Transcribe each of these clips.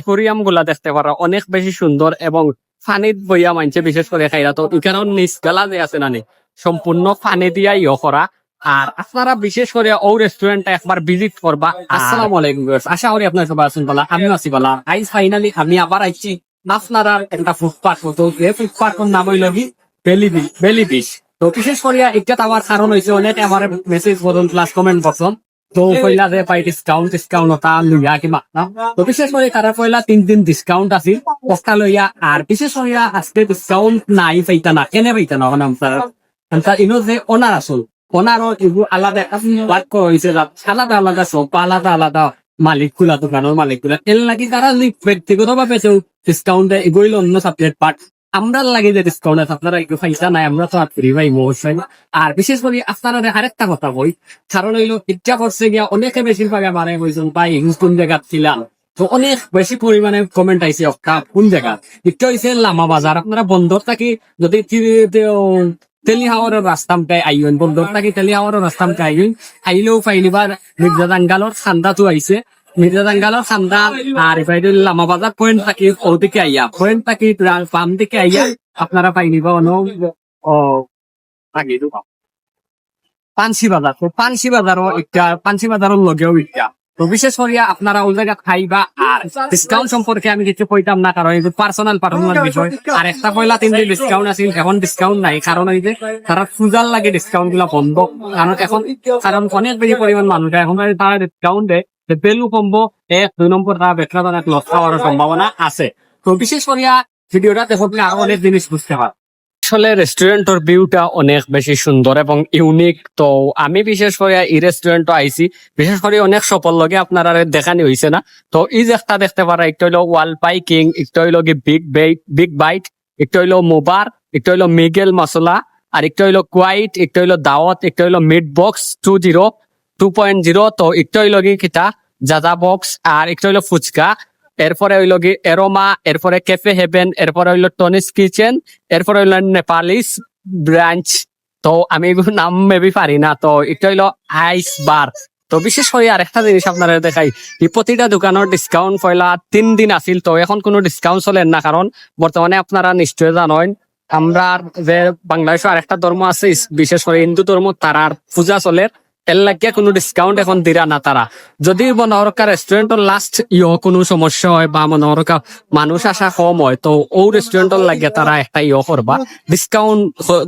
একুরিয়ামগুলা দেখতে পারা অনেক বেশি সুন্দর এবং ফানিত বইয়া মানছে বিশেষ করে খাইরা। তো এখানে নিচগালা যে আছে নানি সম্পূর্ণ ফানি দিয়া ইয় করা। আর আপনারা বিশেষ করে ও রেস্টুরেন্টটা একবার ভিজিট করবা। আসসালামু আলাইকুম। আশা করি আপনার সবাই আছেন বলা আমিও আছি বলা আইজ ফাইনালি আমি আবার আইছি আপনারা একটা ফুটপাথ তো এই ফুটপাথের নাম হইল কি? বেলি বিচ বেলি বিচ তো বিশেষ করে এটা আমার কারণ হয়েছে অনেক আমার মেসেজ করুন প্লাস কমেন্ট করছেন তো পয়লা যে পাই ডিসকাউন্ট ডিসকাউন্ট ওটা লইয়া কিবা তো বিশেষ করে তারা পয়লা তিন দিন ডিসকাউন্ট আছিল কষ্টা লইয়া আর বিশেষ করে আজকে ডিসকাউন্ট নাই পাইতা না কেনে পাইতা না মানে আমার তার ইনো যে ওনার আসল ওনারও এগুলো আলাদা বাদ করা হয়েছে আলাদা আলাদা সব আলাদা আলাদা মালিকগুলা দোকানের মালিকগুলা এর লাগি তারা ব্যক্তিগত ভাবে ডিসকাউন্ট এগুলো অন্য সাবজেক্ট পার্ট আমরা লাগে যে ডিসকাউন্ট আপনারা একটু পয়সা নাই, আমরা তো আর ফ্রি পাই অবশ্যই আর বিশেষ করে আপনারা আরেকটা কথা কই কারণ হইল, ইচ্ছা করছে গিয়া অনেকে বেশিরভাগ আমার কইছেন ভাই কোন জায়গা ছিলাম তো অনেক বেশি পরিমাণে কমেন্ট আইছে, অক্কা, কোন জায়গা এটা হইছে লামা বাজার, আপনারা বন্দর থাকি, যদি তেলি হাওয়ার রাস্তামটাই আইন বন্দর থাকি তেলি হাওয়ার রাস্তামটাই আইন আইলেও ফাইলিবার মির্জা দাঙ্গালোর তো আইছে। মির্জা দাঙ্গালোর খান্দা আর এফাইডে লামা বাজার পয়েন্ট থাকি ও দিকে আইয়া পয়েন্ট থাকি পাম দিকে আইয়া আপনারা পাইনিবা অন ও পানসি বাজার তো পানসি বাজারও একটা পানসি বাজারের লগেও একটা তো বিশেষ করিয়া আপনারা ওই জায়গা খাইবা আর ডিসকাউন্ট সম্পর্কে আমি কিছু কইতাম না কারণ এটা পার্সোনাল পার্সোনাল বিষয়। আর একটা পয়লা তিন দিন ডিসকাউন্ট আছিল এখন ডিসকাউন্ট নাই কারণ এই যে তারা পূজার লাগে ডিসকাউন্টগুলা বন্ধ। কারণ এখন কারণ অনেক বেশি পরিমাণ মানুষ এখন তারা ডিসকাউন্ট দেয় যে বেলু কমবো এক দুই নম্বর তারা তারা লস খাওয়ার সম্ভাবনা আছে। তো বিশেষ করিয়া ভিডিওটা আরও অনেক জিনিস বুঝতে পার আসলে রেস্টুরেন্টের ভিউটা অনেক বেশি সুন্দর এবং ইউনিক তো আমি বিশেষ করে এই রেস্টুরেন্ট আইছি। বিশেষ করে অনেক সফল লগে আপনারা দেখানি হয়েছে না। তো যে একটা দেখতে পারা, একটা হইল ওয়াল পাইকিং, একটা হইল কি বিগ বাইট বিগ বাইট একটা হইল মোবার, একটা হইল মিগেল মশলা, আর একটা হইল কোয়াইট একটা হইল দাওয়াত, একটা হইল mid box two zero two point zero তো একটা হইল কি কিটা জাজা বক্স আর একটা হইল ফুচকা। এরপরে হইল কি এরোমা, এরপরে ক্যাফে হেভেন এরপরে হইল টনিস কিচেন এরপরে হইল নেপালিস ব্রাঞ্চ তো আমি নাম মেবি পারি না, তো এটা হইল আইস বার তো বিশেষ করে আরেকটা জিনিস আপনারা দেখাই, এই প্রতিটা দোকানের ডিসকাউন্ট পয়লা তিন দিন আছিল, তো এখন কোনো ডিসকাউন্ট চলে না, কারণ বর্তমানে আপনারা নিশ্চয় জানেন, আমরা যে বাংলাদেশে আরেকটা ধর্ম আছে, বিশেষ করে হিন্দু ধর্ম, তারার পূজা চলে। এর লাগিয়ে কোনো ডিসকাউন্ট এখন দিরা না তারা। যদি মনোহরকা রেস্টুরেন্টর লাস্ট ইয় কোনো সমস্যা হয় বা মনোহরকা মানুষ আসা কম হয় তো ও রেস্টুরেন্টর লাগে তারা একটা ইয় করবা ডিসকাউন্ট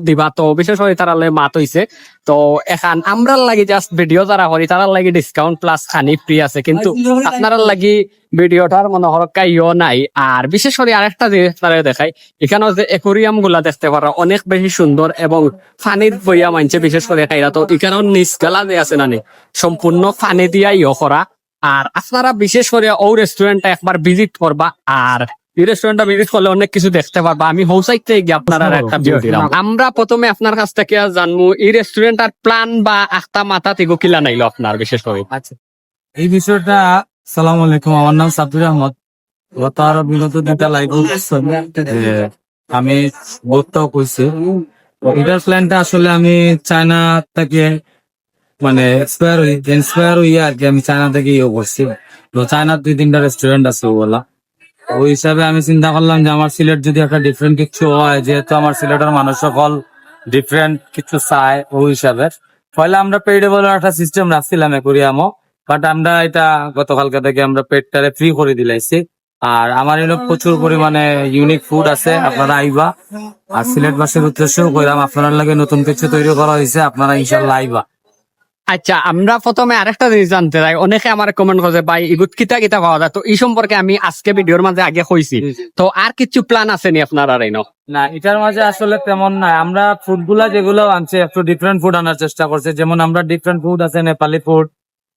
দিবা। তো বিশেষ করে তারা মাত হইছে তো এখন আমরা লাগি জাস্ট ভিডিও যারা করি তারা লাগি ডিসকাউন্ট প্লাস খানি ফ্রি আছে। কিন্তু আপনারা লাগি ভিডিওটার মনে হরকা ইয় নাই। আর বিশেষ করে আরেকটা জিনিস তারা দেখাই এখানে যে একুরিয়ামগুলা দেখতে পারা অনেক বেশি সুন্দর এবং ফানির বইয়া মানছে বিশেষ করে খাইরা তো এখানেও নিচ গালা যে আছে নানি সম্পূর্ণ ফানি দিয়া ইয় করা আর আপনারা বিশেষ করে ও রেস্টুরেন্টটা একবার ভিজিট করবা আর এই রেস্টুরেন্টটা ভিজিট করলে অনেক কিছু দেখতে পারবা। আমি হোসাইতে গিয়ে আপনারা একটা ভিডিও দিলাম। আমরা প্রথমে আপনার কাছ থেকে জানব এই রেস্টুরেন্টার প্ল্যান বা আখতা মাথা থেকে কিলা নাইলো আপনার বিশেষ করে। আচ্ছা। এই বিষয়টা সালাম আলাইকুম, আমার নাম আহমদ। গত আরও বিগত দুটা আমি বক্তাও কইছি এটার প্ল্যানটা আসলে আমি চায়না থেকে মানে ইন্সপায়ার হই ইন্সপায়ার আর কি আমি চায়না থেকে ইয়ে করছি। তো চায়নার দুই তিনটা রেস্টুরেন্ট আছে ওগুলা। ওই হিসাবে আমি চিন্তা করলাম যে আমার সিলেট যদি একটা ডিফারেন্ট কিছু হয়, যেহেতু আমার সিলেটের মানুষ সকল ডিফারেন্ট কিছু চায় ওই হিসাবে। পয়লা আমরা পেডেবল একটা সিস্টেম রাখছিলাম একুরিয়ামও। বাট আমরা এটা গতকালকে থেকে আমরা পেটটারে ফ্রি করে দিলাইছি। আর আমার এলো প্রচুর পরিমাণে ইউনিক ফুড আছে আপনারা আইবা। আর সিলেটবাসীর উদ্দেশ্যেও কইলাম আপনার লাগে নতুন কিছু তৈরি করা হয়েছে আপনারা ইনশাল্লাহ আইবা। আচ্ছা আমরা প্রথমে আরেকটা জিনিস জানতে চাই। অনেকে আমার কমেন্ট করছে ভাই ইগুত কিতা কিতা পাওয়া যায়? তো এই সম্পর্কে আমি আজকে ভিডিওর মাঝে আগে কইছি। তো আর কিছু প্ল্যান আছে নি আপনার আর না এটার মাঝে আসলে তেমন না আমরা ফুডগুলা যেগুলো আনছে একটু ডিফারেন্ট ফুড আনার চেষ্টা করছি। যেমন আমরা ডিফারেন্ট ফুড আছে নেপালি ফুড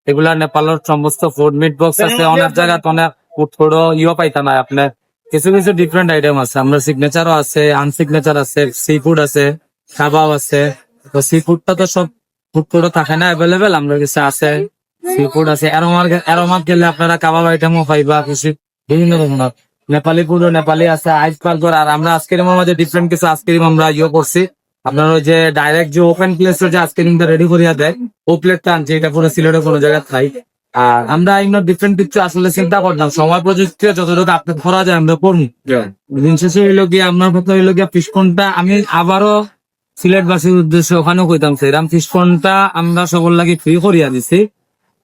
এগুলা নেপালের সমস্ত ফুড মিট বক্স আছে অনেক জায়গায় অনেক ফুড ইয়ে পাইতা না আপনি। কিছু কিছু ডিফারেন্ট আইটেম আছে আমরা সিগনেচারও আছে আনসিগনেচার আছে সি ফুড আছে কাবাব আছে। তো সি ফুডটা তো সব ফুড ফুডও থাকে না অ্যাভেলেবেল আমরা কিছু আছে। সি ফুড আছে এরোমার এরোমার গেলে আপনারা কাবাব আইটেমও পাইবা কিছু বিভিন্ন ধরনের। নেপালি ফুড নেপালি আছে আইস বার্গার আর আমরা আইসক্রিমের মধ্যে ডিফারেন্ট কিছু আইসক্রিম আমরা ইয়ে করছি। আপনার ওই যে ডাইরেক্ট যে ওপেন প্লেস যে আইসক্রিমটা রেডি করিয়া দেয় ও প্লেটটা আনছে এটা পুরো সিলেটে কোনো জায়গায় খাই আর আমরা এগুলো ডিফারেন্ট কিছু আসলে চিন্তা করতাম সময় প্রযুক্তি যতটুকু আপনি করা যায় আমরা করব। দিন শেষে হইল গিয়ে আপনার কথা হইল গিয়ে ফিসকনটা আমি আবারও সিলেটবাসীর উদ্দেশ্যে ওখানেও কইতাম সেরাম ফিসকনটা আমরা সবর লাগে ফ্রি করিয়া দিছি।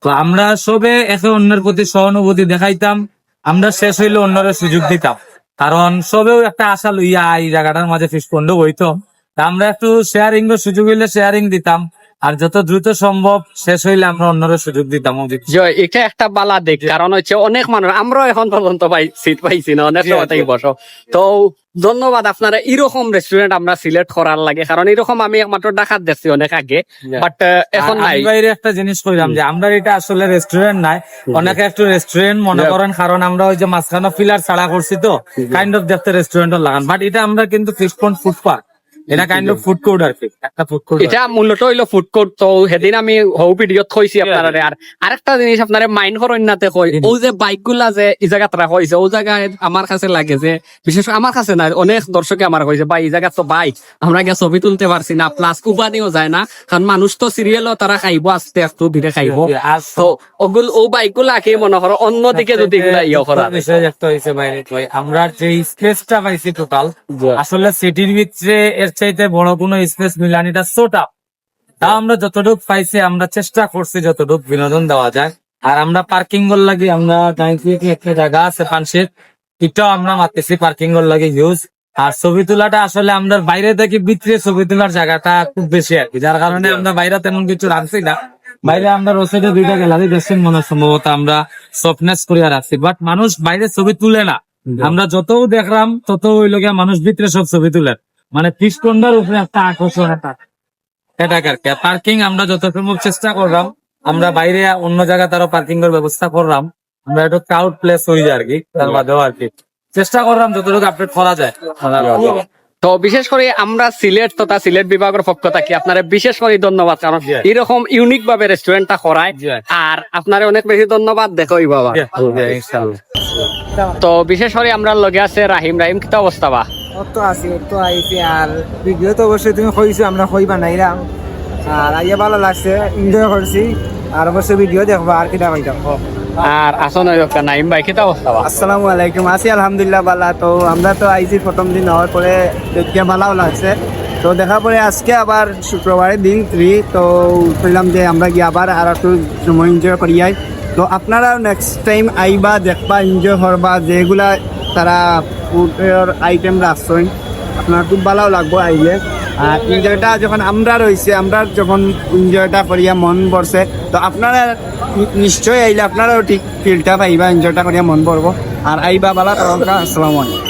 তো আমরা সবে একে অন্যের প্রতি সহানুভূতি দেখাইতাম আমরা শেষ হইলে অন্যরে সুযোগ দিতাম। কারণ সবেও একটা আশা লইয়া এই জায়গাটার মাঝে ফিসকন্ড হইতো আমরা একটু শেয়ারিং এর সুযোগ হইলে শেয়ারিং দিতাম। আর যত দ্রুত সম্ভব শেষ হইলে আমরা অন্যরে সুযোগ দিতাম এটা একটা বালা দিক কারণ হচ্ছে অনেক মানুষ আমরাও এখন পর্যন্ত পাই সিট পাইছি না অনেক থেকে বসো। তো ধন্যবাদ আপনারা এরকম রেস্টুরেন্ট আমরা সিলেক্ট করার লাগে কারণ এরকম আমি একমাত্র ডাকাত দেখছি অনেক আগে বাট এখন নাই। বাইরে একটা জিনিস কইলাম যে আমরা এটা আসলে রেস্টুরেন্ট নাই অনেকে একটু রেস্টুরেন্ট মনে করেন কারণ আমরা ওই যে মাঝখানে ফিলার ছাড়া করছি তো কাইন্ড অফ দেখতে রেস্টুরেন্ট লাগান বাট এটা আমরা কিন্তু ফিশ পয়েন্ট ফুড পার্ক এটা কাইন্ড অফ ফুড কোর্ট আর কি একটা ফুড কোর্ট এটা মূলত হইল ফুড কোর্ট তো সেদিন আমি হৌ ভিডিওত কইছি আপনারা আর আরেকটা জিনিস আপনারা মাইন্ড করেন নাতে কই ও যে বাইকগুলা যে এই জায়গাত রাখা হয়েছে ও জায়গায় আমার কাছে লাগে যে বিশেষ আমার কাছে না অনেক দর্শকে আমার কইছে ভাই এই জায়গা তো বাইক আমরা গিয়ে ছবি তুলতে পারছি না প্লাস উপানিও যায় না কারণ মানুষ তো সিরিয়ালও তারা খাইবো আস্তে আস্তে ধীরে খাইবো। তো ওগুলো ও বাইকগুলা কি মনে করো অন্যদিকে যদি ইয়ে করা আমরা যে স্পেসটা পাইছি টোটাল আসলে সিটির ভিতরে চাইতে বড় কোনো স্পেস মিলানিটা ছোটা তা আমরা যতটুকু পাইছি আমরা চেষ্টা করছি যতটুকু বিনোদন দেওয়া যায়। আর আমরা পার্কিং এর লাগি আমরা একটা জায়গা আছে পানসের এটাও আমরা মারতেছি পার্কিং এর লাগি ইউজ আর ছবি তোলাটা আসলে আমরা বাইরে থেকে ভিতরে ছবি তোলার জায়গাটা খুব বেশি আর কি। যার কারণে আমরা বাইরে তেমন কিছু রাখছি না। বাইরে আমরা রোসেডে দুইটা গ্যালারি দেখছেন মনে সম্ভবত আমরা সফটনেস করিয়া রাখছি। বাট মানুষ বাইরে ছবি তুলে না। আমরা যত দেখলাম তত ওই লোকে মানুষ ভিতরে সব ছবি তুলে। মানে ফিস কন্ডার উপরে একটা আকর্ষণ একটা এটা পার্কিং আমরা যত সম্ভব চেষ্টা করলাম। আমরা বাইরে অন্য জায়গায় তারও পার্কিং এর ব্যবস্থা করলাম। আমরা একটু ক্রাউড প্লেস হয়ে যায় আর কি তার বাদেও আর কি চেষ্টা করলাম যতটুকু আপডেট করা যায়। তো বিশেষ করে আমরা সিলেট তথা সিলেট বিভাগের পক্ষ থাকি। আপনারা বিশেষ করে ধন্যবাদ কারণ. এরকম ইউনিক ভাবে রেস্টুরেন্টটা করায়. আর আপনারা অনেক বেশি ধন্যবাদ দেখোই বাবা। তো বিশেষ করে আমরা লগে আছে রাহিম। রাহিম কি অবস্থা বা? তো আছি তো আইছি আর ভিডিও তো অবশ্যই তুমি কইছো আমরা কই বানাইলাম। আর আইয়া ভালো লাগছে এনজয় করছি। আর অবশ্যই ভিডিও দেখব আর কিটা কইতাম আর আসন নাইম ভাই কি অবস্থা আসসালামু আলাইকুম আছি আলহামদুলিল্লাহ বালা তো আমরা তো আইছি প্রথম দিন হওয়ার পরে দেখতে ভালো লাগছে। তো দেখা পরে আজকে আবার শুক্রবারের দিন ফ্রি তো কইলাম যে আমরা গিয়ে আবার আর একটু সময় এনজয় করি যাই তো আপনারা নেক্সট টাইম আইবা দেখবা এনজয় করবা যেগুলা তারা ফুডের আইটেম রাখছেন আপনার খুব ভালো লাগবো আইলে। আর এনজয়টা যখন আমরা রয়েছে, আমরা যখন এনজয়টা করিয়া মন পড়ছে তো আপনারা নিশ্চয়ই আইলে আপনারাও ঠিক ফিলটা পাইবা এনজয়টা করিয়া মন পড়ব আর আইবা বালা আসসালামু আলাইকুম।